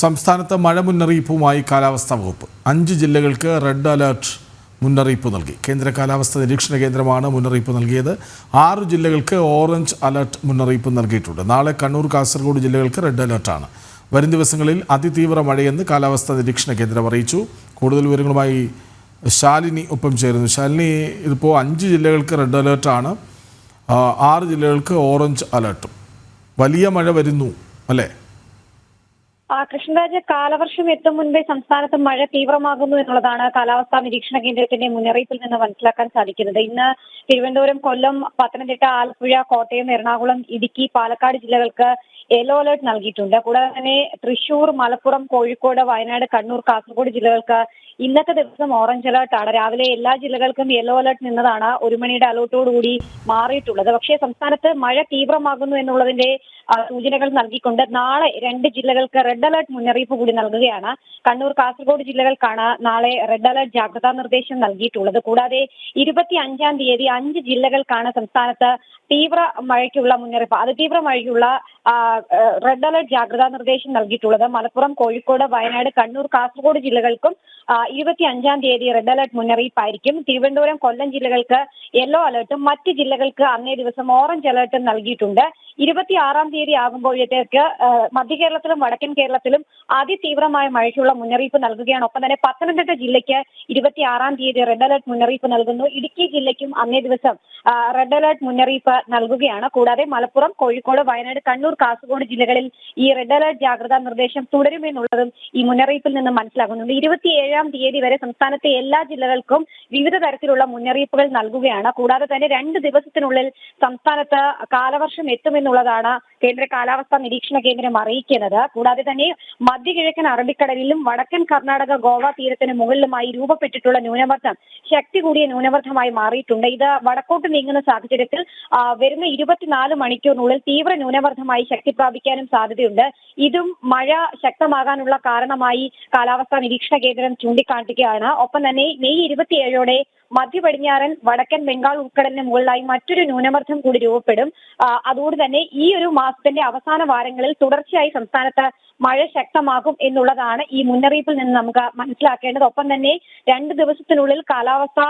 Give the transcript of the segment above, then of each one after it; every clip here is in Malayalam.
സംസ്ഥാനത്ത് മഴ മുന്നറിയിപ്പുമായി കാലാവസ്ഥാ വകുപ്പ്. അഞ്ച് ജില്ലകൾക്ക് റെഡ് അലേർട്ട് മുന്നറിയിപ്പ് നൽകി. കേന്ദ്ര കാലാവസ്ഥ നിരീക്ഷണ കേന്ദ്രമാണ് മുന്നറിയിപ്പ് നൽകിയത്. ആറ് ജില്ലകൾക്ക് ഓറഞ്ച് അലർട്ട് മുന്നറിയിപ്പ് നൽകിയിട്ടുണ്ട്. നാളെ കണ്ണൂർ കാസർഗോഡ് ജില്ലകൾക്ക് റെഡ് അലേർട്ടാണ്. വരും ദിവസങ്ങളിൽ അതിതീവ്ര മഴയെന്ന് കാലാവസ്ഥാ നിരീക്ഷണ കേന്ദ്രം അറിയിച്ചു. കൂടുതൽ വിവരങ്ങളുമായി ശാലിനി ഒപ്പം ചേരുന്നു. ശാലിനി ഇതിപ്പോൾ അഞ്ച് ജില്ലകൾക്ക് റെഡ് അലേർട്ടാണ്. ആറ് ജില്ലകൾക്ക് ഓറഞ്ച് അലേർട്ടും. വലിയ മഴ വരുന്നു അല്ലേ? കൃഷ്ണരാജ് കാലവർഷം എത്തും മുൻപേ സംസ്ഥാനത്ത് മഴ തീവ്രമാകുന്നു എന്നുള്ളതാണ് കാലാവസ്ഥാ നിരീക്ഷണ കേന്ദ്രത്തിന്റെ മുന്നറിയിപ്പിൽ നിന്ന് മനസ്സിലാക്കാൻ സാധിക്കുന്നത്. ഇന്ന് തിരുവനന്തപുരം കൊല്ലം പത്തനംതിട്ട ആലപ്പുഴ കോട്ടയം എറണാകുളം ഇടുക്കി പാലക്കാട് ജില്ലകൾക്ക് യെല്ലോ അലേർട്ട് നൽകിയിട്ടുണ്ട്. കൂടാതെ തന്നെ തൃശൂർ മലപ്പുറം കോഴിക്കോട് വയനാട് കണ്ണൂർ കാസർഗോഡ് ജില്ലകൾക്ക് ഇന്നത്തെ ദിവസം ഓറഞ്ച് അലേർട്ട് ആണ്. രാവിലെ എല്ലാ ജില്ലകൾക്കും യെല്ലോ അലേർട്ട് നിന്നതാണ് ഒരു മണിയുടെ അലേർട്ടോടുകൂടി മാറിയിട്ടുള്ളത്. പക്ഷേ സംസ്ഥാനത്ത് മഴ തീവ്രമാകുന്നു എന്നുള്ളതിന്റെ സൂചനകൾ നൽകിക്കൊണ്ട് നാളെ രണ്ട് ജില്ലകൾക്ക് റെഡ് അലേർട്ട് മുന്നറിയിപ്പ് കൂടി നൽകുകയാണ്. കണ്ണൂർ കാസർഗോഡ് ജില്ലകൾക്കാണ് നാളെ റെഡ് അലർട്ട് ജാഗ്രതാ നിർദ്ദേശം നൽകിയിട്ടുള്ളത്. കൂടാതെ ഇരുപത്തി അഞ്ചാം തീയതി അഞ്ച് ജില്ലകൾക്കാണ് സംസ്ഥാനത്ത് തീവ്ര മഴയ്ക്കുള്ള മുന്നറിയിപ്പ്. അതിതീവ്ര മഴയ്ക്കുള്ള റെഡ് അലർട്ട് ജാഗ്രതാ നിർദ്ദേശം നൽകിയിട്ടുള്ളത് മലപ്പുറം കോഴിക്കോട് വയനാട് കണ്ണൂർ കാസർഗോഡ് ജില്ലകൾക്കും ഇരുപത്തി അഞ്ചാം തീയതി റെഡ് അലേർട്ട് മുന്നറിയിപ്പായിരിക്കും. തിരുവനന്തപുരം കൊല്ലം ജില്ലകൾക്ക് യെല്ലോ അലേർട്ടും മറ്റ് ജില്ലകൾക്ക് അന്നേ ദിവസം ഓറഞ്ച് അലേർട്ടും നൽകിയിട്ടുണ്ട്. ഇരുപത്തി ആറാം തീയതി ആകുമ്പോഴത്തേക്ക് മധ്യ കേരളത്തിലും വടക്കൻ കേരളത്തിലും അതിതീവ്രമായ മഴയ്ക്കുള്ള മുന്നറിയിപ്പ് നൽകുകയാണ്. ഒപ്പം തന്നെ പത്തനംതിട്ട ജില്ലയ്ക്ക് ഇരുപത്തി ആറാം തീയതി റെഡ് അലർട്ട് മുന്നറിയിപ്പ് നൽകുന്നു. ഇടുക്കി ജില്ലയ്ക്കും അന്നേ ദിവസം റെഡ് അലർട്ട് മുന്നറിയിപ്പ് നൽകുകയാണ്. കൂടാതെ മലപ്പുറം കോഴിക്കോട് വയനാട് കണ്ണൂർ കാസർഗോഡ് ജില്ലകളിൽ ഈ റെഡ് അലർട്ട് ജാഗ്രതാ നിർദ്ദേശം തുടരുമെന്നുള്ളതും ഈ മുന്നറിയിപ്പിൽ നിന്ന് മനസ്സിലാകുന്നുണ്ട്. ഇരുപത്തിയേഴാം തീയതി വരെ സംസ്ഥാനത്തെ എല്ലാ ജില്ലകൾക്കും വിവിധ തരത്തിലുള്ള മുന്നറിയിപ്പുകൾ നൽകുകയാണ്. കൂടാതെ തന്നെ രണ്ട് ദിവസത്തിനുള്ളിൽ സംസ്ഥാനത്ത് കാലവർഷം എത്തുമെന്നുള്ളതാണ് കേന്ദ്ര കാലാവസ്ഥാ നിരീക്ഷണ കേന്ദ്രം അറിയിക്കുന്നത്. കൂടാതെ തന്നെ മധ്യകിഴക്കൻ അറബിക്കടലിലും വടക്കൻ കർണാടക ഗോവ തീരത്തിന് മുകളിലുമായി രൂപപ്പെട്ടിട്ടുള്ള ന്യൂനമർദ്ദം ശക്തി കൂടിയ ന്യൂനമർദ്ദമായി മാറിയിട്ടുണ്ട്. ഇത് വടക്കോട്ട് നീങ്ങുന്ന സാഹചര്യത്തിൽ വരുന്ന ഇരുപത്തിനാല് മണിക്കൂറിനുള്ളിൽ തീവ്ര ന്യൂനമർദ്ദമായി ശക്തി പ്രാപിക്കാനും സാധ്യതയുണ്ട്. ഇതും മഴ ശക്തമാകാനുള്ള കാരണമായി കാലാവസ്ഥാ നിരീക്ഷണ കേന്ദ്രം ചൂണ്ടിക്കാണിക്കുകയാണ്. ഒപ്പം തന്നെ മെയ് ഇരുപത്തിയേഴോടെ മധ്യ പടിഞ്ഞാറൻ വടക്കൻ ബംഗാൾ ഉൾക്കടലിന് മുകളിലായി മറ്റൊരു ന്യൂനമർദ്ദം കൂടി രൂപപ്പെടും. അതോട് അതുകൊണ്ട് തന്നെ ഈ ഒരു മാസത്തിന്റെ അവസാന വാരങ്ങളിൽ തുടർച്ചയായി സംസ്ഥാനത്ത് മഴ ശക്തമാകും എന്നുള്ളതാണ് ഈ മുന്നറിയിപ്പിൽ നിന്ന് നമുക്ക് മനസ്സിലാക്കേണ്ടത്. ഒപ്പം തന്നെ രണ്ട് ദിവസത്തിനുള്ളിൽ കാലാവസ്ഥ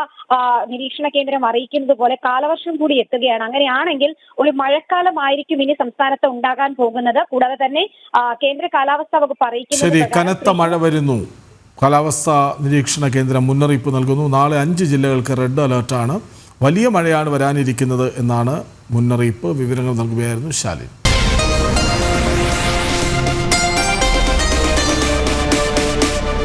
നിരീക്ഷണ കേന്ദ്രം അറിയിക്കുന്നത് പോലെ കാലവർഷം കൂടി എത്തുകയാണ്. അങ്ങനെയാണെങ്കിൽ ഒരു മഴക്കാലമായിരിക്കും ഇനി സംസ്ഥാനത്ത് ഉണ്ടാകാൻ പോകുന്നത്. കൂടാതെ തന്നെ കേന്ദ്ര കാലാവസ്ഥാ വകുപ്പ് അറിയിക്കുന്നത് കനത്ത മഴ വരുന്നു. കാലാവസ്ഥാ നിരീക്ഷണ കേന്ദ്രം മുന്നറിയിപ്പ് നൽകുന്നു. നാളെ അഞ്ച് ജില്ലകൾക്ക് റെഡ് അലേർട്ടാണ്. വലിയ മഴയാണ് വരാനിരിക്കുന്നത് എന്നാണ് മുന്നറിയിപ്പ്. വിവരങ്ങൾ നൽകുകയായിരുന്നു ശാലിൻ.